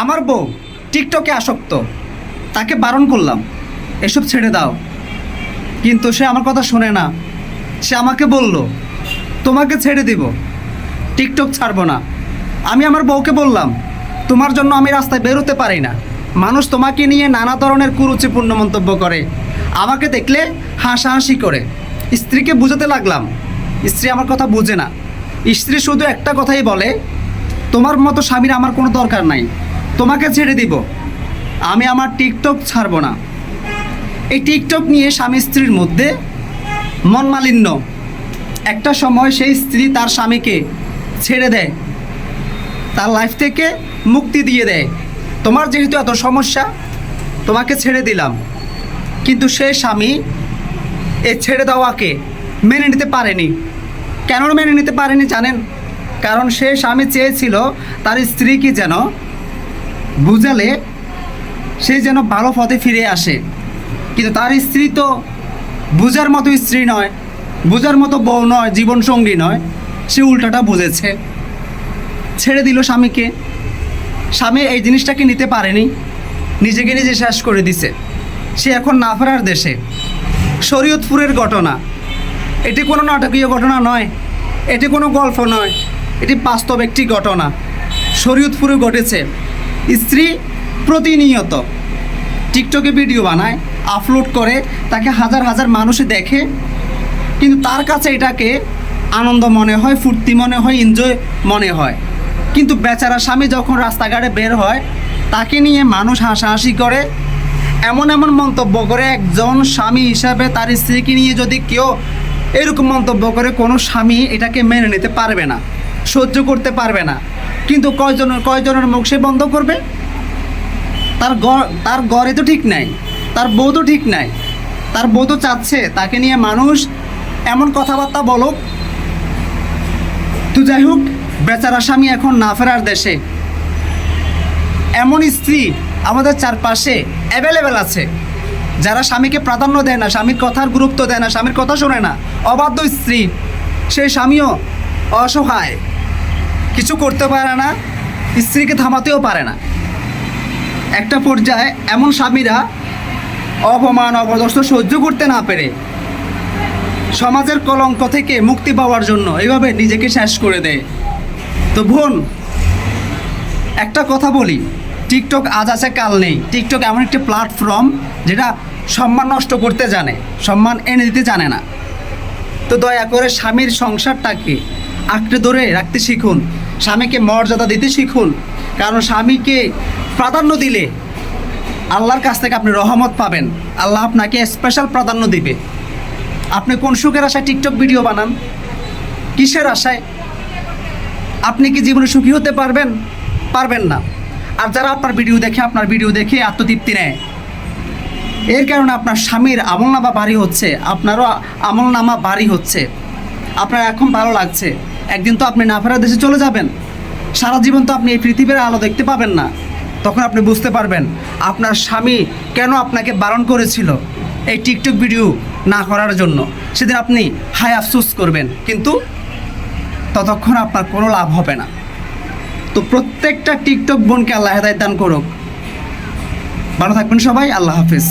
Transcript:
আমার বউ টিকটকে আসক্ত। তাকে বারণ করলাম, এসব ছেড়ে দাও। কিন্তু সে আমার কথা শোনে না। সে আমাকে বলল, তোমাকে ছেড়ে দিব, টিকটক ছাড়বো না। আমি আমার বউকে বললাম, তোমার জন্য আমি রাস্তায় বেরোতে পারি না। মানুষ তোমাকে নিয়ে নানা ধরনের কুরুচিপূর্ণ মন্তব্য করে। আমাকে দেখলে হাসাহাসি করে। স্ত্রীকে বুঝাতে লাগলাম, স্ত্রী আমার কথা বুঝে না। স্ত্রী শুধু একটা কথাই বলে, তোমার মতো স্বামীর আমার কোনো দরকার নাই। তোমাকে ছেড়ে দিব। আমি আমার টিকটক ছাড়বো না। এই টিকটক নিয়ে স্বামী স্ত্রীর মধ্যে মনমালিন্য। একটা সময় সেই স্ত্রী তার স্বামীকে ছেড়ে দেয়। তার লাইফ থেকে মুক্তি দিয়ে দেয়। তোমার যেহেতু এত সমস্যা, তোমাকে ছেড়ে দিলাম। কিন্তু সে স্বামী এই ছেড়ে দেওয়াকে মেনে নিতে পারেনি। কেন মেনে নিতে পারেনি জানেন? কারণ সে স্বামী চেয়েছিল তার স্ত্রীকে যেন বুঝালে সে যেন ভালো পথে ফিরে আসে। কিন্তু তার স্ত্রী তো বুঝার মতো স্ত্রী নয়, বুঝার মতো বউ নয়, জীবনসঙ্গী নয়। সে উল্টাটা বুঝেছে। ছেড়ে দিল স্বামীকে। স্বামী এই জিনিসটাকে নিতে পারেনি। নিজেকে নিজে শেষ করে দিছে। সে এখন না ফেরার দেশে। শরীয়তপুরের ঘটনা। এটি কোনো নাটকীয় ঘটনা নয়। এটি কোনো গল্প নয়। এটি বাস্তব একটি ঘটনা। শরীয়তপুরে ঘটেছে। স্ত্রী প্রতিনিয়ত টিকটকে ভিডিও বানায় আপলোড করে, তাকে হাজার হাজার মানুষে দেখে। কিন্তু তার কাছে এটাকে আনন্দ মনে হয়, ফুর্তি মনে হয় এনজয় মনে হয়। কিন্তু বেচারা স্বামী যখন রাস্তাঘাটে বের হয়, তাকে নিয়ে মানুষ হাসাহাসি করে। এমন এমন মন্তব্য করে, একজন স্বামী হিসাবে তার স্ত্রীকে নিয়ে যদি কেউ এরকম মন্তব্য করে, কোনো স্বামী এটাকে মেনে নিতে পারবে না, সহ্য করতে পারবে না। কিন্তু কয়জনের কয়জনের মুখ সে বন্ধ করবে? তার তার গড়ে তো ঠিক নাই। তার বউ তো ঠিক নাই। তার বউ তো চাচ্ছে, তাকে নিয়ে মানুষ এমন কথাবার্তা বলুক। তো যাই হোক, বেচারা স্বামী এখন না ফেরার দেশে। এমন স্ত্রী আমাদের চারপাশে অ্যাভেলেবেল আছে। যারা স্বামীকে প্রাধান্য দেয় না, স্বামীর কথার গুরুত্ব দেয় না, স্বামীর কথা শোনে না। অবাধ্য স্ত্রী। সেই স্বামীও অসহায়। কিছু করতে পারে না, স্ত্রীকে থামাতেও পারে না। একটা পর্যায়ে এমন স্বামীরা অপমান, অপদস্থ সহ্য করতে না পেরে সমাজের কলঙ্ক থেকে মুক্তি পাওয়ার জন্য এইভাবে নিজেকে শেষ করে দেয়। তো বোন, একটা কথা বলি, টিকটক আজ আছে, কাল নেই। টিকটক এমন একটি প্ল্যাটফর্ম যেটা সম্মান নষ্ট করতে জানে, সম্মান এনে দিতে জানে না। তো দয়া করে স্বামীর সংসারটাকে আঁকড়ে ধরে রাখতে শিখুন। স্বামীকে মর্যাদা দিতে শিখুন। কারণ স্বামীকে প্রাধান্য দিলে আল্লাহর কাছ থেকে আপনি রহমত পাবেন। আল্লাহ আপনাকে স্পেশাল প্রাধান্য দিবে। আপনি কোন সুখের আশায় টিকটক ভিডিও বানান? কিসের আশায়? আপনি কি জীবনে সুখী হতে পারবেন? পারবেন না। আর যারা আপনার ভিডিও দেখে, আপনার ভিডিও দেখে আত্মতৃপ্তি নেয়, এর কারণে আপনার স্বামীর আমলনামা বাড়ি হচ্ছে, আপনারও আমলনামা বাড়ি হচ্ছে। আপনার এখন ভালো লাগছে। একদিন তো আপনি না ফেরার দেশে চলে যাবেন। সারা জীবন তো আপনি এই পৃথিবীর আলো দেখতে পাবেন না। তখন আপনি বুঝতে পারবেন, আপনার স্বামী কেন আপনাকে বারণ করেছিল এই টিকটক ভিডিও না করার জন্য। সেদিন আপনি হায় আফসোস করবেন, কিন্তু ততক্ষণ আপনার কোনো লাভ হবে না। তো প্রত্যেকটা টিকটক বোনকে আল্লাহ হেদায়ত দান করুক। ভালো থাকবেন সবাই, আল্লাহ হাফিজ।